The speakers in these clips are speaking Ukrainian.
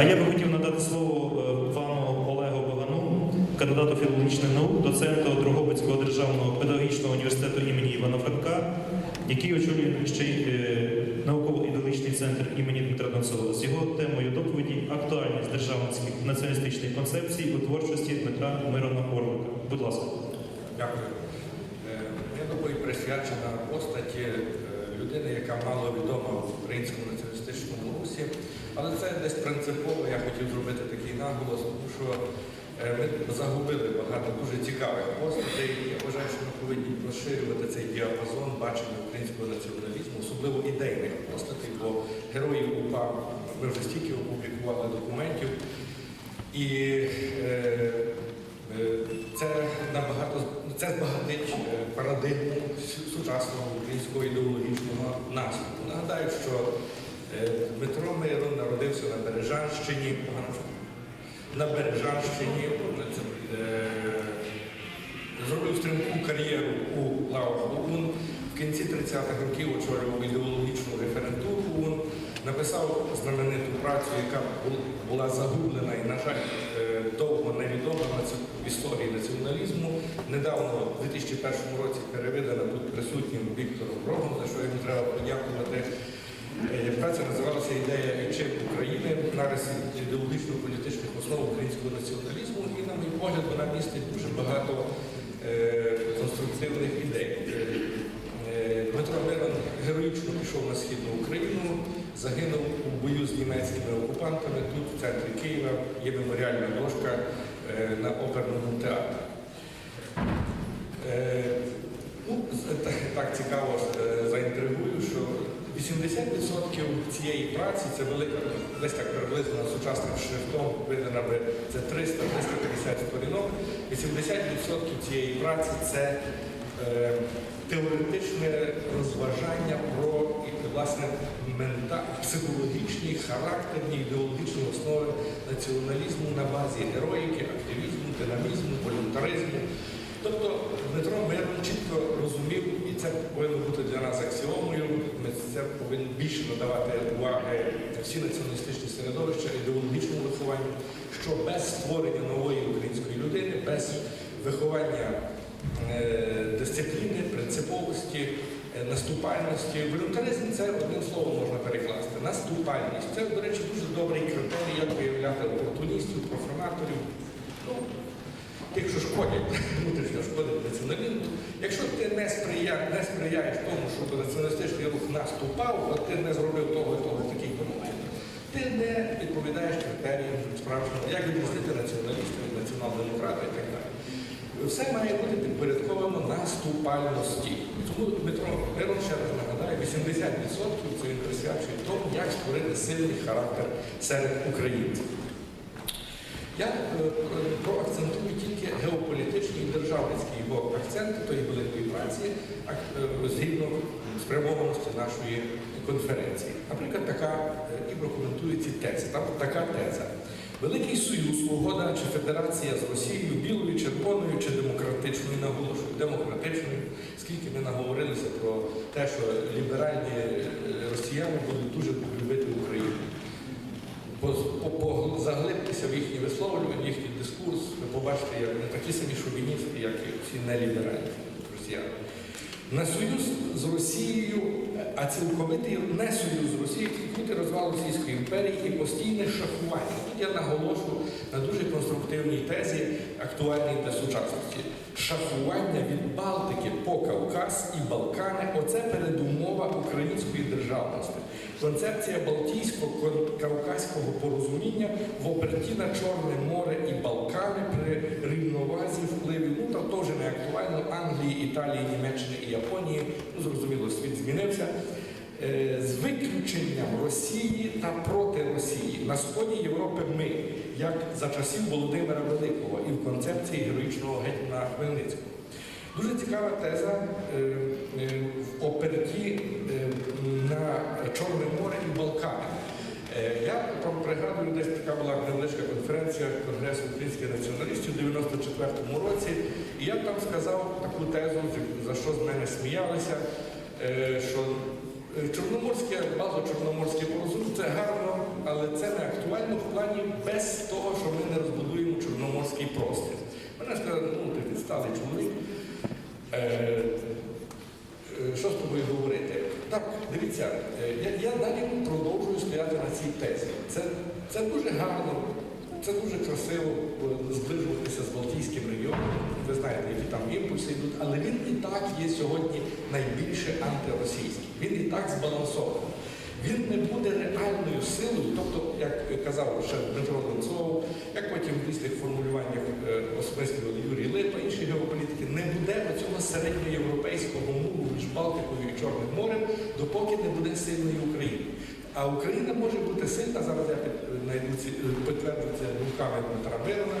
А я би хотів надати слово е, пану Олегу Богану, кандидату філологічних наук, доценту Дрогобицького державного педагогічного університету імені Івана Франка, який очолює ще й е, науково-ідеологічний центр імені Дмитра Донцова. З його темою доповіді актуальність державницьких націоналістичних концепцій у творчості Дмитра Мирона Орлика. Будь ласка. Дякую. Е, Моя доповідь присвячена постаті е, людини, яка мало відома в українському націоналістичному русі. Але це десь принципово я хотів зробити такий наголос, тому що е, ми загубили багато дуже цікавих постатей. Я вважаю, що ми повинні розширювати цей діапазон бачення українського націоналізму, особливо ідейних постатей, бо героїв УПА ми вже стільки опублікували документів. І е, е, це набагато це збагатить е, парадигму сучасного українського ідеологічного наступу. Нагадаю, що Дмитро Мирон народився на Бережанщині, на Бережанщині, е, зробив стрімку кар'єру у лавах. В кінці 30-х років очолював ідеологічну референтуру ОУН, написав знамениту працю, яка була загублена і, на жаль, е, довго невідома в історії націоналізму. Недавно, у 2001 році, перевидана тут присутнім Віктором Рогом, за що йому треба подякувати. Е, Праця називалася Ідея Ечим України нарис ідеологічно-політичних основ українського націоналізму. І, на мій погляд, вона містить дуже багато е, конструктивних ідей. Е, Дмитро Мирон героїчно пішов на східну Україну, загинув у бою з німецькими окупантами. Тут, в центрі Києва, є меморіальна дошка на оперному театрі. Ну, так, так цікаво 80% цієї праці це велика, десь так приблизно сучасним шрифтом видана би це 300-350 сторінок. 80% цієї праці це е, теоретичне розважання про власне мента, психологічні, характерні, ідеологічні основи націоналізму на базі героїки, активізму, динамізму, волюнтаризму. Тобто Дмитро Мирон чітко розумів, і це повинно бути для нас аксіомою. Ми це повинні більше надавати уваги всі націоналістичні середовища ідеологічному вихованню, що без створення нової української людини, без виховання е, дисципліни, принциповості, е, наступальності. Волюнтаризм це одним словом можна перекласти. Наступальність. Це, до речі, дуже добрий критерій, як виявляти опортуністів, профанаторів. Ну, тих, що шкодять, внутрішньо шкодять націоналізму. Якщо ти не, сприя, не сприяєш тому, щоб націоналістичний рух наступав, от ти не зробив того і того в такий момент, ти не відповідаєш критеріям справжнього, як відрізнити націоналіста від націонал-демократа і так далі. Все має бути підпорядковано наступальності. Тому Дмитро Мирон, ще раз нагадаю, 80% це він присвячує тому, як створити сильний характер серед українців. Я е, проакцентую тільки геополітичні і державницькі його акценти тої великої праці згідно спрямованості нашої конференції. Наприклад, така е, і прокоментує ці тези. Там така теза. Великий Союз, угода чи федерація з Росією, білою, червоною чи демократичною, наголошую, демократичною, скільки ми наговорилися про те, що ліберальні е, росіяни будуть дуже любити Україну по- по- по- заглибтеся в їхні висловлювання, їхній дискурс, ви побачите, як вони такі самі шовіністи, як і всі неліберальні росіяни. На союз з Росією, а цілковитий не союз з Росією, тільки розвал Російської імперії і постійне шахування. Тут я наголошу на дуже конструктивній тезі, актуальній для сучасності. Шахування від Балтики по Кавказ і Балкани оце передумова української державності. Концепція Балтійсько-Кавказького порозуміння в оперті на Чорне море і Балкани при рівновазі впливів, ну там теж не актуально Англії, Італії, Німеччини і Японії. Ну зрозуміло, світ змінився. Е, З виключенням Росії та проти Росії на сході Європи ми, як за часів Володимира Великого і в концепції героїчного гетьмана Хмельницького. Дуже цікава теза е, е, в оперті е, на Чорне море і Балкани. Я пригадую, десь така була невеличка конференція Конгресу українських націоналістів у 94-му році, і я там сказав таку тезу, за що з мене сміялися, що Чорноморське, базо Чорноморське порозуміння це гарно, але це не актуально в плані без того, що ми не розбудуємо Чорноморський простір. Мене сказали, ну ти сталий чоловік. Е, е, що з тобою говорити? Так, дивіться, е, я, я далі продовжую стояти на цій тезі. Це, це дуже гарно, це дуже красиво зближуватися з Балтійським регіоном. Ви знаєте, які там імпульси йдуть, але він і так є сьогодні найбільше антиросійський. Він і так збалансований. Він не буде реальною силою, тобто, як казав ще Дмитро Донцов, як потім в різних формулюваннях осмислювали Юрій Липа, інші геополітики, буде цього середньоєвропейського муру між Балтикою і Чорним морем, допоки не буде сильної України. А Україна може бути сильна, зараз я знайду підтверджу це думками Дмитра Мирона,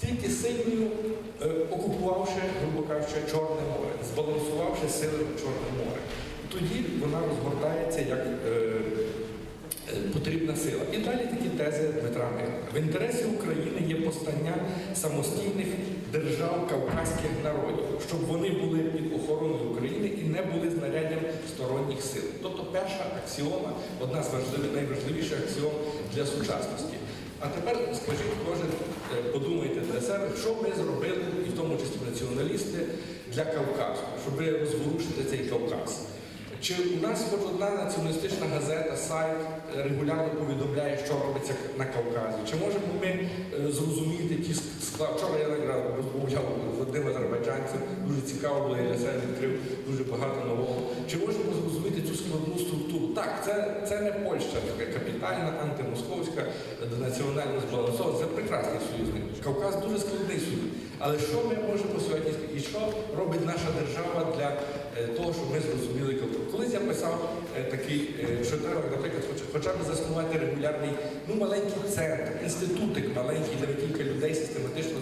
тільки сильною, е, окупувавши, грубо кажучи, Чорне море, збалансувавши сили над Чорним морем. Тоді вона розгортається як е, е, потрібна сила. І далі такі тези Дмитра Мирона. В інтересі України є постання самостійних держав кавказьких народів, щоб вони були під охороною України і не були знаряддям сторонніх сил. Тобто перша аксіома, одна з важливих, найважливіших аксіом для сучасності. А тепер скажіть, кожен е, подумайте для себе, що ми зробили, і в тому числі націоналісти, для Кавказу, щоб розворушити цей Кавказ. Чи у нас хоч одна націоналістична газета, сайт е, регулярно повідомляє, що робиться на Кавказі? Чи можемо ми е, зрозуміти ті склади? Вчора я якраз розмовляв з одним азербайджанцем, дуже цікаво було, я для себе відкрив дуже багато нового. Чи можемо зрозуміти цю складну структуру? Так, це, це не Польща, така капітальна, антимосковська, е, національно збалансована. Це прекрасний союзник. Кавказ дуже складний союз. Але що ми можемо сьогодні? І що робить наша держава для е, того, щоб ми зрозуміли Кавказ? Колись я писав е, такий, е, що треба, наприклад, хоч- хоча б заснувати регулярний, ну маленький центр, інститутик маленький, де кілька людей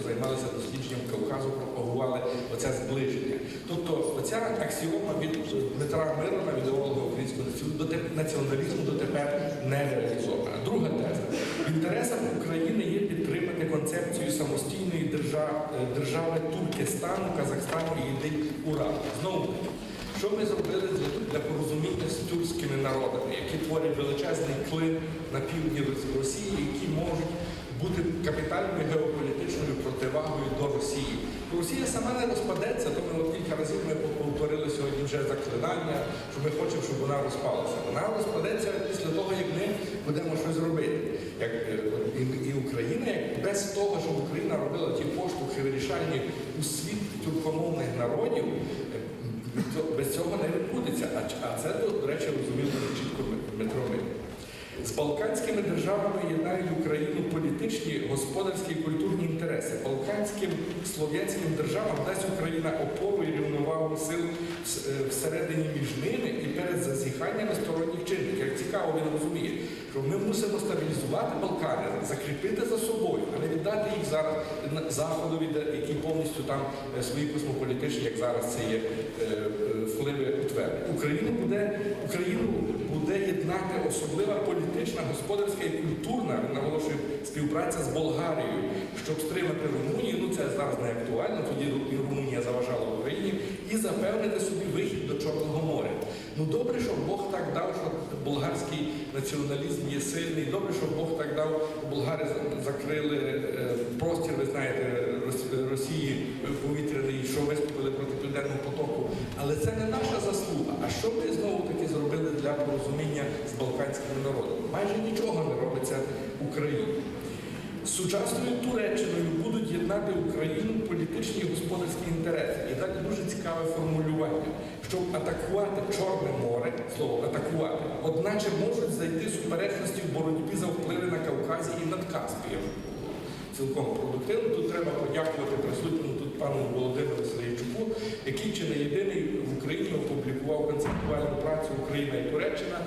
займалися дослідженням Кавказу, пропагували оце зближення. Тобто оця аксіома від Дмитра Мирона, від ідеолога українського націоналізму, доте- націоналізму дотепер не реалізована. Друга теза. В інтересах України є підтримати концепцію самостійної держави, держави Туркестану, Казахстану і ідей Урал. Знову що ми зробили для порозуміння з тюркськими народами, які творять величезний клин на півдні Росії, які можуть бути капітальною геополітичною противагою до Росії. Росія сама не розпадеться, то ми от кілька разів ми повторили сьогодні вже заклинання, що ми хочемо, щоб вона розпалася. Вона розпадеться після того, як ми будемо щось робити. Як е, і, і Україна, як без того, щоб Україна робила ті поштовхи вирішальні у світ тюркомовних народів, е, без цього не відбудеться. А, це, до речі, розумів чітко Дмитро Мир. З Балканськими державами єднають Україну політичні, господарські і культурні інтереси. Балканським слов'янським державам дасть Україна опору і рівновагу сил е, всередині між ними і перед зазіханнями сторонніх чинників. Як цікаво він розуміє, що ми мусимо стабілізувати Балкани, закріпити за собою, а не віддати їх зараз Заходові, які повністю там е, свої космополітичні, як зараз це є е, е, впливи утвердять. Україну буде Україну буде єднати особлива політична, господарська і культурна, він наголошує, співпраця з Болгарією, щоб стримати Румунію. Ну це зараз не актуально, тоді Румунія заважала Україні, і запевнити собі вихід до Чорного моря. Ну добре, що Бог так дав, що болгарський націоналізм є сильний. Добре, що Бог так дав, болгари закрили е, простір, ви знаєте, Росії е, повітряний, що виступили проти південного потоку. Але це не наша заслуга. А що ми знову таки зробили для порозуміння з балканськими народами? Майже нічого не робиться. З сучасною Туреччиною будуть єднати Україну політичні і господарські інтереси. І далі дуже цікаве формулювання, щоб атакувати Чорне море, слово атакувати, одначе можуть зайти суперечності в боротьбі за впливи на Кавказі і над Каспієм. Цілком продуктивно. Тут треба подякувати присутньому тут пану Володимиру Сергійчуку, який чи не єдиний в Україні опублікував концептуальну працю Україна і Туреччина,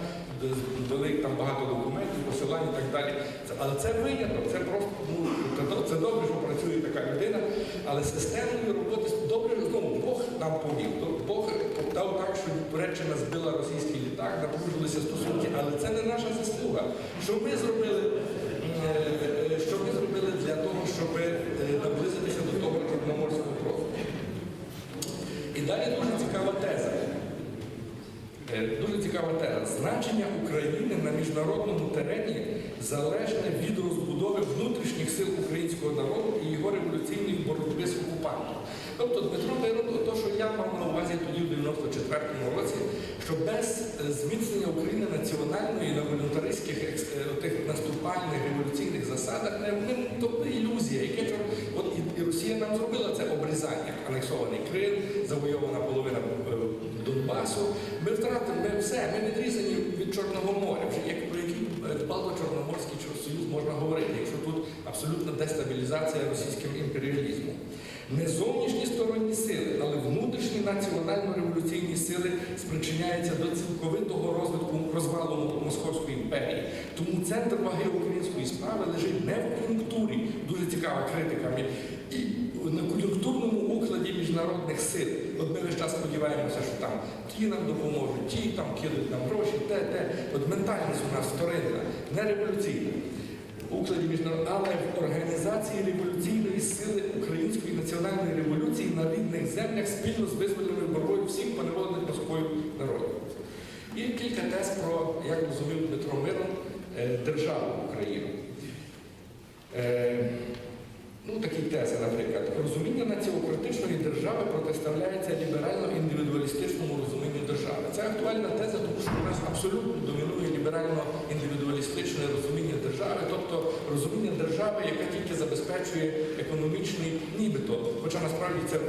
дали там багато документів, посилань і так далі. Але це виняток, це просто ну це, добре, що працює така людина, але системної роботи добре нам поміг. Бог дав так, що Туреччина збила російський літак, напружилися стосунки, але це не наша заслуга. Що ми зробили? е, е, Що ми зробили для того, щоб е, наблизитися до того чорноморського простору? І далі дуже цікава теза. Дуже цікава теза. Значення України на міжнародному терені залежне від розбудови внутрішніх сил українського народу і його революційної боротьби з окупантом. Тобто Дмитро Мирон, то, що я мав на увазі тоді в 94-му році, що без е, зміцнення України національної на волюнтаристських е, тих наступальних революційних засадах не, не то ілюзія, яке от і, і Росія нам зробила це обрізання, анексований Крим, завойована половина е, Донбасу. Ми втратили ми все, ми відрізані від Чорного моря. Вже як про який е, Балто-Чорноморський Можна говорити, якщо тут абсолютна дестабілізація російським імперіалізмом. Не зовнішні сторонні сили, але внутрішні національно-революційні сили спричиняються до цілковитого розвитку розвалу Московської імперії. Тому центр ваги української справи лежить не в кон'юнктурі, дуже цікава критика, і на кон'юнктурному укладі міжнародних сил. От ми весь час сподіваємося, що там ті нам допоможуть, ті там кинуть нам гроші, те, те. От ментальність у нас вторинна, не революційна. В укладі в організації революційної сили української національної революції на рідних землях спільно з визвольною боротьбою всіх поневолених Москвою народів. І кілька тез про, як розумів Дмитро Мирон, е, державу Україну. Е, Ну, такі тези, наприклад, розуміння націократичної держави протиставляється ліберально-індивідуалістичному розумінню держави. Це актуальна теза, тому що у нас абсолютно домінує ліберально-індивідуалістичне розуміння держави, тобто розуміння держави, яка тільки забезпечує економічний, нібито, хоча насправді це е,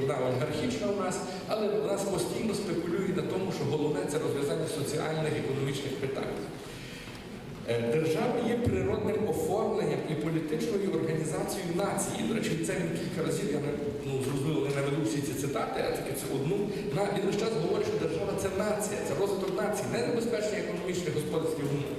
вона олігархічна у нас, але в нас постійно спекулює на тому, що головне це розв'язання соціальних економічних питань. Е, Держава є природним оформленням і політичною організацією нації. До речі, це він кілька разів, я не ну, зрозуміло, не наведу тільки це одну. Він весь час говорить, що держава це нація, це розвиток нації, не забезпечення економічних господарських умов,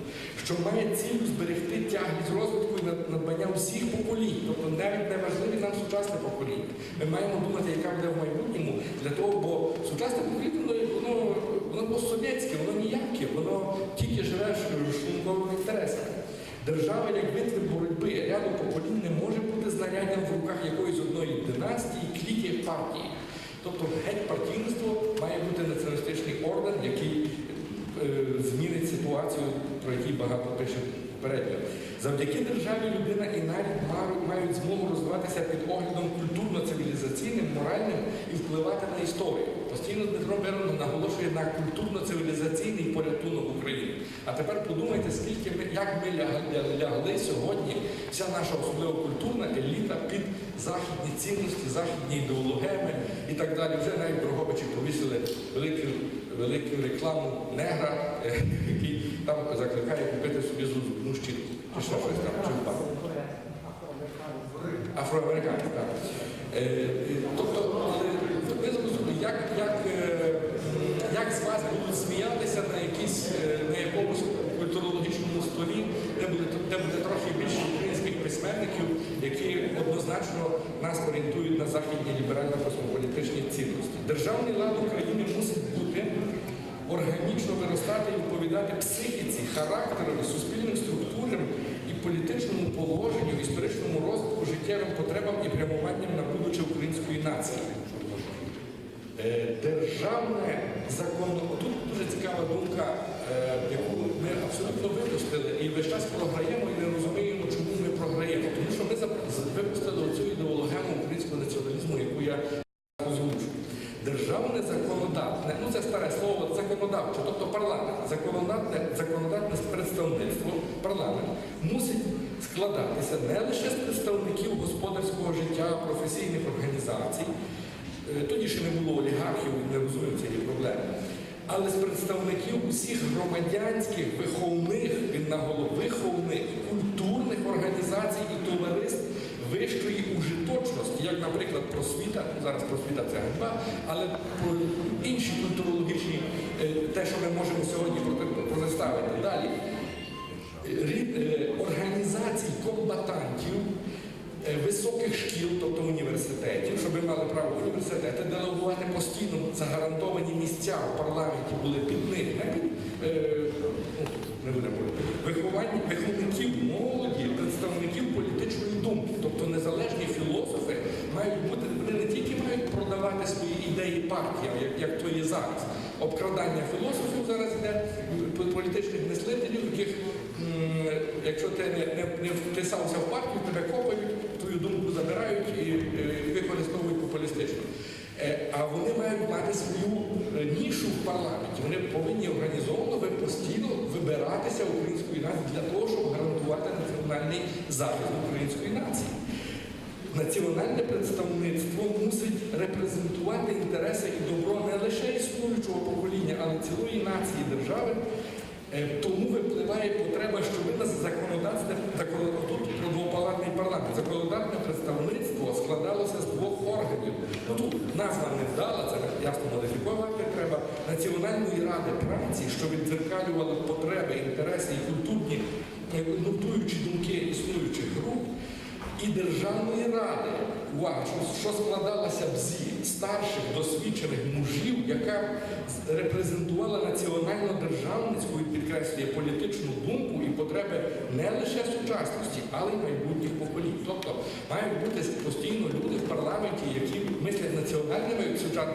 що має цілю зберегти тяглість розвитку і над- надбання всіх поколінь, тобто навіть не важливі нам сучасне покоління. Ми маємо думати, яка буде в майбутньому, для того, бо сучасне покоління воно, воно, постсовєтське, воно ніяке, воно тільки живе ш- шлунковими інтересами. Держава, як витвір боротьби ряду поколінь, не може бути знаряддям в руках якоїсь одної династії, кліки партії. Тобто геть партійництво має бути націоналістичний орден, який е, змінить ситуацію, про яку багато пише попередньо. Завдяки державі людина і навіть мають, змогу розвиватися під оглядом культурно-цивілізаційним, моральним і впливати на історію. Постійно Дмитро Берон наголошує на культурно-цивілізаційний порятунок України. А тепер подумайте, скільки ми, як ми лягли, лягли сьогодні, вся наша особливо культурна еліта під західні цінності, західні ідеологеми і так далі. Вже навіть Дрогобичі повісили велику, велику рекламу негра, е, який там закликає купити собі зубну щітку. Чи ще щось там, чи впав. Афроамериканець, так. Е, е, Тобто, як, як, е, як з вас будуть сміятися на якійсь, е, на якомусь культурологічному столі, де буде, де буде трохи більше українських письменників, які однозначно нас орієнтують на західні ліберально-космополітичні цінності. Державний лад України мусить бути органічно виростати і відповідати психіці, характерові, суспільним структурам і політичному положенню, історичному розвитку, життєвим потребам і прямуванням на будуче української нації. Державне законно... Тут дуже цікава думка, е, яку ми абсолютно випустили і весь час програємо і не розуміємо, чому ми програємо. Тому що ми випустили цю ідеологему українського націоналізму, яку я озвучу. Державне законодавне, ну це старе слово законодавче, тобто парламент, законодавне, законодавне представництво, парламент мусить складатися не лише з представників господарського життя, професійних організацій, тоді ще не було олігархів, не розумів цієї проблеми, але з представників усіх громадянських, виховних, він наголов, виховних, культурних організацій і товариств вищої ужиточності, як, наприклад, просвіта, ну, зараз просвіта це ганьба, але про інші культурологічні, е, те, що ми можемо сьогодні проти- протиставити далі, е, рід- е, організацій комбатантів. Е, Високих шкіл, тобто університетів, щоб ми мали право університети делегувати постійно загарантовані місця в парламенті були під них, не під е, ну, не будемо виховання виховників молоді, представників політичної думки, тобто незалежні філософи мають бути, вони не тільки мають продавати свої ідеї партіям, як, як то є зараз. Обкрадання філософів зараз йде політичних мислителів, яких якщо ти не, не, не вписався в партію, тебе копають, твою думку забирають і е, використовують популістично. Е, А вони мають мати свою е, нішу в парламенті. Вони повинні організовано ви постійно вибиратися української для того, щоб гарантувати національний захист української нації. Національне представництво мусить репрезентувати інтереси і добро не лише існуючого покоління, але цілої нації держави. Е, Тому випливає потреба, щоб на законодавстве закон- тут про двопалатний парламент. Законодавне представництво складалося з двох органів. Ну тут назва не вдала, це ясно модифікувати треба Національної ради праці, що віддзеркалювали потреби, інтереси і культурні е, нотуючі думки існуючих груп. І Державної ради, увага, що, складалася б зі старших досвідчених мужів, яка репрезентувала національно-державницьку і підкреслює політичну думку і потреби не лише сучасності, але й майбутніх поколінь. Тобто мають бути постійно люди в парламенті, які мислять національними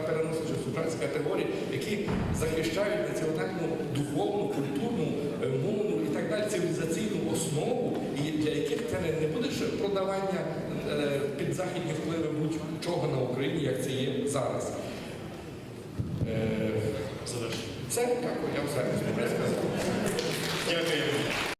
переносячи сучасні категорії, які захищають національну духовну, культурну, е, мовну і так далі цивілізаційну основу, і для яких це не, буде продавання е, під західні впливи будь-чого на Україні, як це є зараз. Е, це так, я все сказав. Дякую.